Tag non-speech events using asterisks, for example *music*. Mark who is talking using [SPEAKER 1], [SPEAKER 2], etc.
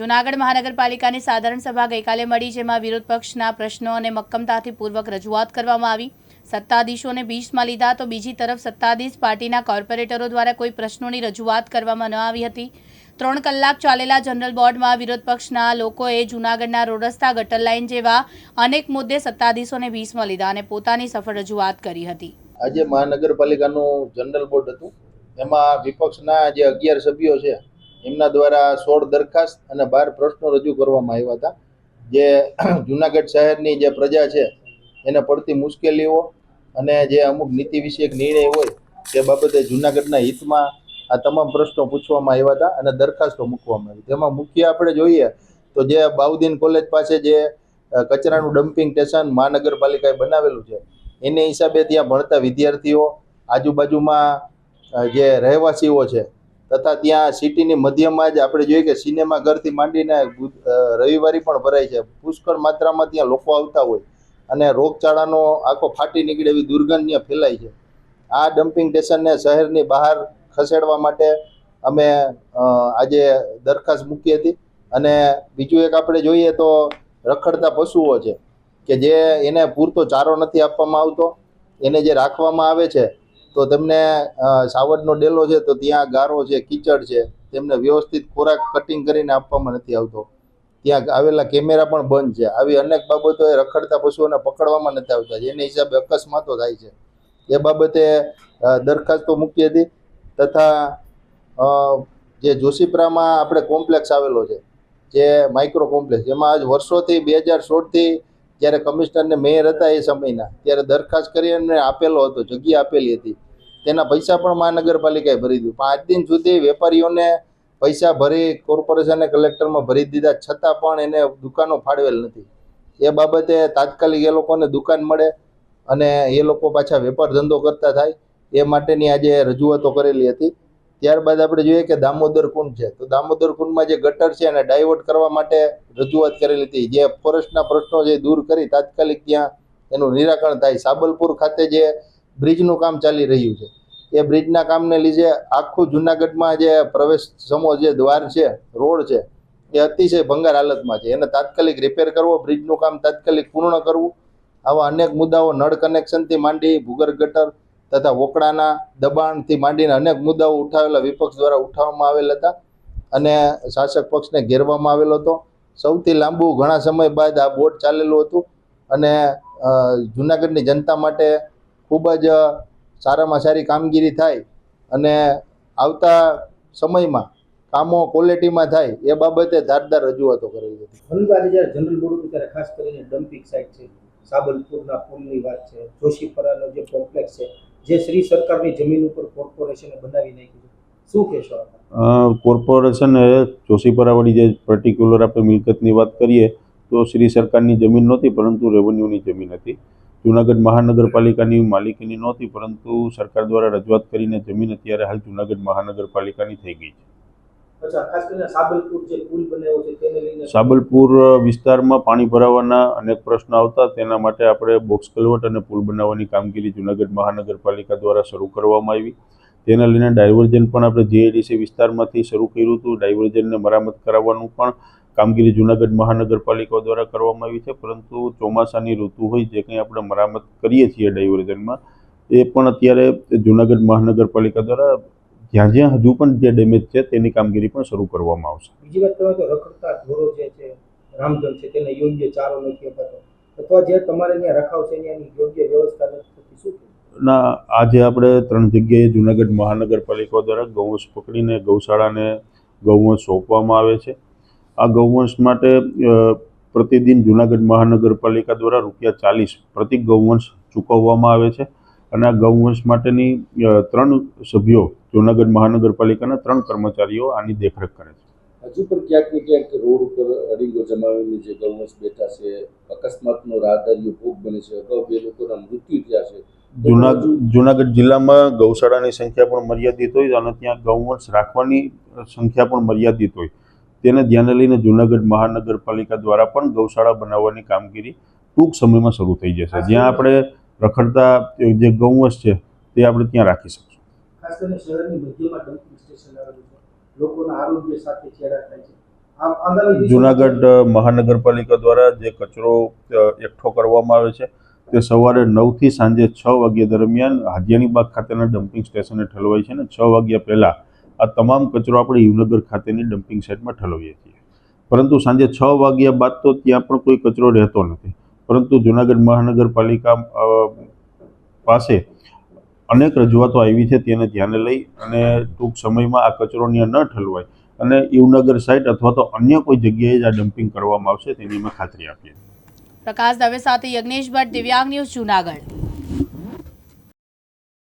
[SPEAKER 1] જૂનાગઢ મહાનગરપાલિકાની સાધારણ સભા ગઈકાલે મળી, જેમાં વિરોધ પક્ષના પ્રશ્નો અને મક્કમતાથી પૂર્વક રજૂઆત કરવામાં આવી. સત્તાધીશોને બીચમાં લીધા તો બીજી તરફ સત્તાધીશ પાર્ટીના કોર્પોરેટરો દ્વારા કોઈ પ્રશ્નોની રજૂઆત કરવામાં ન આવી હતી. ત્રણ કલાક ચાલેલા જનરલ બોર્ડમાં વિરોધ પક્ષના લોકોએ જૂનાગઢના રોડ રસ્તા ગટર લાઇન જેવા અનેક મુદ્દે સત્તાધીશોને બીચમાં લીધા અને પોતાની સફળ રજૂઆત કરી હતી.
[SPEAKER 2] આજે મહાનગરપાલિકાનું જનરલ બોર્ડ હતું. એમાં વિપક્ષના જે અગિયાર સભ્યો છે એમના દ્વારા સોળ દરખાસ્ત અને બાર પ્રશ્નો રજૂ કરવામાં આવ્યા હતા. જે *clears throat* જુનાગઢ શહેરની જે પ્રજા છે, એને પડતી મુશ્કેલીઓ અને જે અમુક નીતિ વિષયક નિર્ણય હોય, તે બાબતે જુનાગઢના હિતમાં આ તમામ પ્રશ્નો પૂછવામાં આવ્યા હતા અને દરખાસ્તો મૂકવામાં આવી. તેમાં મુખ્ય આપણે જોઈએ તો જે બાઉદ્દીન કોલેજ પાસે જે કચરાનું ડમ્પિંગ સ્ટેશન મહાનગરપાલિકાએ બનાવેલું છે, એને હિસાબે ત્યાં ભણતા વિદ્યાર્થીઓ આજુબાજુમાં જે રહેવાસીઓ છે તથા ત્યાં સિટીની મધ્યમાં જ આપણે જોઈએ કે સિનેમા ઘરથી માંડીને રવિવારી પણ ભરાય છે. પુષ્કળ માત્રામાં ત્યાં લોકો આવતા હોય અને રોગચાળાનો આખો ફાટી નીકળે એવી દુર્ગંધ ફેલાય છે. આ ડમ્પિંગ સ્ટેશનને શહેરની બહાર ખસેડવા માટે અમે આજે દરખાસ્ત મૂકી હતી. અને બીજું એક આપણે જોઈએ તો રખડતા પશુઓ છે, કે જે એને પૂરતો ચારો નથી આપવામાં આવતો. એને જે રાખવામાં આવે છે તો તેમને અ, સાવજનો ડેલો છે તો ત્યાં ગારો છે કીચડ છે તેમને વ્યવસ્થિત ખોરાક કટિંગ કરીને આપવામાં નથી આવતો. ત્યાં આવેલા કેમેરા પણ બંધ છે. આવી અનેક બાબતોએ રખડતા પશુઓને પકડવામાં નથી આવતા જેને હિસાબે અકસ્માતો થાય છે. એ બાબતે દરખાસ્તો મૂકી હતી તથા જે જોશીપરામાં આપણે કોમ્પ્લેક્સ આવેલો છે જે માઇક્રો કોમ્પ્લેક્સ જેમાં આજ વર્ષોથી બે હજાર સોળથી જ્યારે કમિશનરને મેયર હતા એ સમયના, ત્યારે દરખાસ્ત કરી અને આપેલો હતો, જગ્યા આપેલી હતી. તેના પૈસા પણ મહાનગરપાલિકાએ ભરી દીધું. પાંચ દિન સુધી વેપારીઓને પૈસા ભરી કોર્પોરેશને કલેક્ટરમાં ભરી દીધા, છતાં પણ એને દુકાનો ફાળવેલ નથી. એ બાબતે તાત્કાલિક એ લોકોને દુકાન મળે અને એ લોકો પાછા વેપાર ધંધો કરતા થાય. એ માટેની આજે રજૂઆતો કરેલી હતી. ત્યારબાદ આપણે જોઈએ કે દામોદર કુંડ છે. તો દામોદર કુંડમાં જે ગટર છે એને ડાયવર્ટ કરવા માટે રજૂઆત કરેલી હતી. જે ફોરેસ્ટના પ્રશ્નો જે દૂર કરી તાત્કાલિક ત્યાં એનું નિરાકરણ થાય. સાબલપુર ખાતે જે બ્રિજનું કામ ચાલી રહ્યું છે. એ બ્રિજના કામને લીધે આખું જુનાગઢમાં જે પ્રવેશ સમો જે દ્વાર છે, રોડ છે, એ અતિશય ભંગાર હાલતમાં છે. એને તાત્કાલિક રિપેર કરવો, બ્રિજનું કામ તાત્કાલિક પૂર્ણ કરવું. આવા અનેક મુદ્દાઓ નળ કનેક્શનથી માંડી, ભૂગર્ભ ગટર તથા વોકડાના દબાણથી માંડીને અનેક મુદ્દાઓ ઉઠાવેલા વિપક્ષ દ્વારા ઉઠાવવામાં આવેલ હતા અને શાસક પક્ષને ઘેરવામાં આવેલો હતો. સૌથી લાંબુ ઘણા સમય બાદ આ બોર્ડ ચાલેલું હતું અને જૂનાગઢની જનતા માટે ખૂબ જ સારામાં સારી કામગીરી થાય અને આવતા સમયમાં કામો ક્વોલિટીમાં થાય એ બાબતે ધારદાર રજૂઆતો કરેલી હતી.
[SPEAKER 3] ઘણીવાર જ્યારે જનરલ બોર્ડ ત્યારે ખાસ કરીને ડમ્પિંગ સાઇટ છે સાબલપુરના પુલની વાત છે જોશીપરાનો જે કોમ્પ્લેક્સ છે જે શ્રી સરકારની જમીન ઉપર કોર્પોરેશને બનાવી નાખી શું કહેશો
[SPEAKER 4] કોર્પોરેશન જોશીપરાવાળી જે પર્ટિક્યુલર આપણે મિલકતની વાત કરીએ, તો શ્રી સરકારની જમીન નહોતી, પરંતુ રેવન્યુની જમીન હતી. જુનાગઢ મહાનગરપાલિકાની માલિકીની નહોતી, પરંતુ સરકાર દ્વારા રજૂઆત કરીને જમીન અત્યારે હાલ જુનાગઢ મહાનગરપાલિકાની થઈ ગઈ છે.
[SPEAKER 3] સાબલપુર
[SPEAKER 4] વિસ્તારમાં પાણી ભરાવાના અનેક પ્રશ્નો આવતા, તેના માટે આપણે બોક્સ કલવટ અને પુલ બનાવવાની કામગીરી જુનાગઢ મહાનગરપાલિકા દ્વારા શરૂ કરવામાં આવી. તેના લઈને ડાયવર્જન પણ આપણે જીઆઈડીસી વિસ્તારમાંથી શરૂ કર્યું હતું. ડાયવર્જનને મરામત કરાવવાનું પણ કામગીરી જુનાગઢ મહાનગરપાલિકા દ્વારા કરવામાં આવી છે. પરંતુ ચોમાસાની ઋતુ હોય, જે કંઈ આપણે મરામત કરીએ છીએ ડાયવર્જનમાં, એ પણ અત્યારે જુનાગઢ મહાનગરપાલિકા દ્વારા જ્યાં જ્યાં હજુ પણ જે ડેમેજ છે તેની કામગીરી પણ શરૂ કરવામાં આવશે.
[SPEAKER 3] બીજી વાત તમે તો રખડતા ઢોરો જે છે રામધન છે તેને યોગ્ય ચારો નથી અપાતો. અથવા જે તમારે ત્યાં રખાવ છે એની યોગ્ય વ્યવસ્થા નથી થતી શું
[SPEAKER 4] ના આજે આપણે ત્રણ જગ્યાએ જુનાગઢ મહાનગરપાલિકા દ્વારા ગૌવંશ પકડીને ગૌશાળાને ગૌવંશ સોંપવામાં આવે છે. આ ગૌવંશ માટે પ્રતિદિન જુનાગઢ મહાનગરપાલિકા દ્વારા રૂપિયા ચાલીસ પ્રતિ ગૌવંશ ચૂકવવામાં આવે છે. અને આ ગૌવંશ માટેની ત્રણ સભ્યો જુનાગઢ મહાનગરપાલિકાના ત્રણ કર્મચારીઓ આની દેખરેખ કરે છે.
[SPEAKER 5] હજુ પણ ક્યાંક ને ક્યાંક રોડ ઉપર અડીંગો જમાવીને જે ગૌવંશ બેઠા છે અકસ્માતનો રાહદારીઓ ભોગ બને છે. અગાઉ બે લોકોના મૃત્યુ થયા છે.
[SPEAKER 4] જુના જુનાગઢ જિલ્લામાં ગૌશાળાની સંખ્યા પણ મર્યાદિત હોય અને ત્યાં ગૌવંશ રાખવાની સંખ્યા પણ મર્યાદિત હોય. તેને ધ્યાને લઈને જુનાગઢ મહાનગરપાલિકા દ્વારા પણ ગૌશાળા બનાવવાની કામગીરી ટૂંક સમયમાં શરૂ થઈ જશે. જ્યાં આપણે રખડતા જે ગૌવંશ છે તે આપણે ત્યાં રાખી શકીશું.
[SPEAKER 3] ખાસ કરીને શહેરની મધ્યમાં ડમ્પિંગ સ્ટેશન લોકોના આરોગ્ય સાથે ચેડા થાય છે. આમ આગામી દિવસોમાં
[SPEAKER 4] જુનાગઢ મહાનગરપાલિકા દ્વારા જે કચરો એકઠો કરવામાં આવે છે તે સવારે નવથી સાંજે છ વાગ્યા દરમિયાન હાજીયાની બાગ ખાતેના ડમ્પિંગ સ્ટેશને ઠલવાય છે અને છ વાગ્યા પહેલાં આ તમામ કચરો આપણે યુવનગર ખાતેની ડમ્પિંગ સાઇટમાં ઠલવીએ છીએ. પરંતુ સાંજે છ વાગ્યા બાદ તો ત્યાં પણ કોઈ કચરો રહેતો નથી. પરંતુ જુનાગઢ મહાનગરપાલિકા પાસે અનેક રજૂઆતો આવી છે તેને ધ્યાને લઈ અને ટૂંક સમયમાં આ કચરો ત્યાં ન ઠલવાય. અને યુવનગર સાઇટ અથવા તો અન્ય કોઈ જગ્યાએ જ આ ડમ્પિંગ કરવામાં આવશે તેની અમે ખાતરી આપીએ.
[SPEAKER 1] પ્રકાશ દવે સાથે યજ્ઞેશ ભટ્ટ દિવ્યાંગ ન્યૂઝ જુનાગઢ.